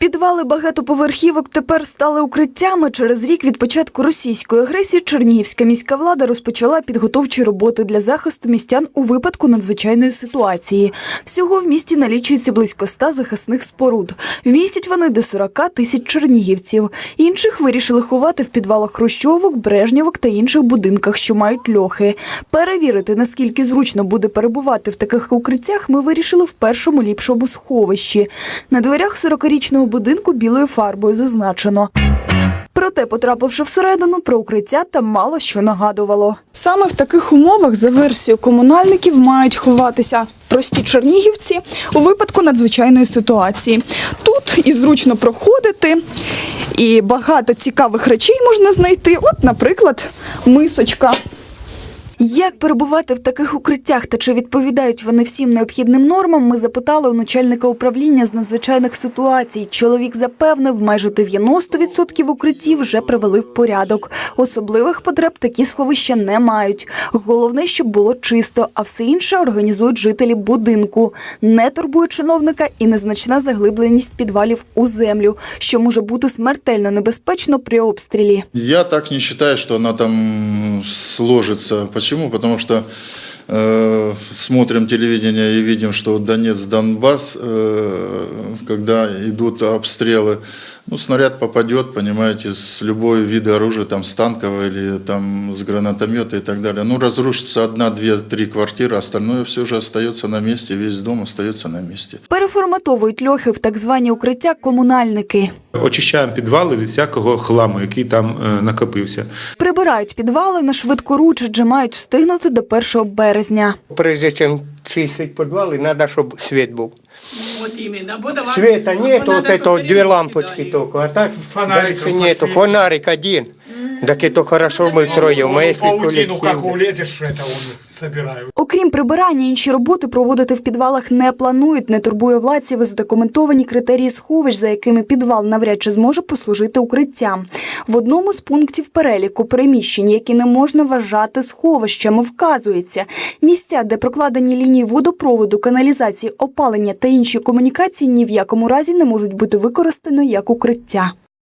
Підвали багатоповерхівок тепер стали укриттями. Через рік від початку російської агресії Чернігівська міська влада розпочала підготовчі роботи для захисту містян у випадку надзвичайної ситуації. Всього в місті налічується близько 100 захисних споруд. Вмістять вони до 40 тисяч чернігівців. Інших вирішили ховати в підвалах хрущовок, брежнєвок та інших будинках, що мають льохи. Перевірити, наскільки зручно буде перебувати в таких укриттях, ми вирішили в першому ліпшому сховищі. На дверях 40-річного будинку білою фарбою зазначено. Проте, потрапивши всередину, про укриття там мало що нагадувало. Саме в таких умовах, за версією комунальників, мають ховатися прості чернігівці у випадку надзвичайної ситуації. Тут і зручно проходити, і багато цікавих речей можна знайти. От, наприклад, мисочка. Як перебувати в таких укриттях та чи відповідають вони всім необхідним нормам, ми запитали у начальника управління з надзвичайних ситуацій. Чоловік запевнив, майже 90% укриттів вже привели в порядок. Особливих потреб такі сховища не мають. Головне, щоб було чисто, а все інше організують жителі будинку. Не турбує чиновника і незначна заглибленість підвалів у землю, що може бути смертельно небезпечно при обстрілі. Я так не считаю, что она там сложится. Почему? Потому что э, смотрим телевидение и видим, что Донец, Донбасс, э, когда идут обстрелы, ну, снаряд попадет, понимаете, с любой вида оружия, там, с танкового или там с гранатомета и так далее. Ну, разрушится одна, две, три квартиры, остальное все же остается на месте, весь дом остается на месте. Переформатовують льохи в так звані укриття комунальники. Очищаємо підвали від всякого хламу, який там е, накопився. Прибирають підвали на швидкоруч, адже мають встигнути до 1 березня. Прежде чем чистить подвалы, надо, чтобы свет был. Вот именно. Буду вам- Света нет, Надо, вот это чтобы вот две перед лампочки свиданием. только, а так Фонариком дальше нету. подсветить. Фонарик один. Так это хорошо мы втроем, а если паутину, как коллективно? улезешь, это он собираю. Окрім прибирання, інші роботи проводити в підвалах не планують. Не турбує владців і задокументовані критерії сховищ, за якими підвал навряд чи зможе послужити укриттям. В одному з пунктів переліку приміщень, які не можна вважати сховищами, вказується місця, де прокладені лінії водопроводу, каналізації, опалення та інші комунікації ні в якому разі не можуть бути використані як укриття.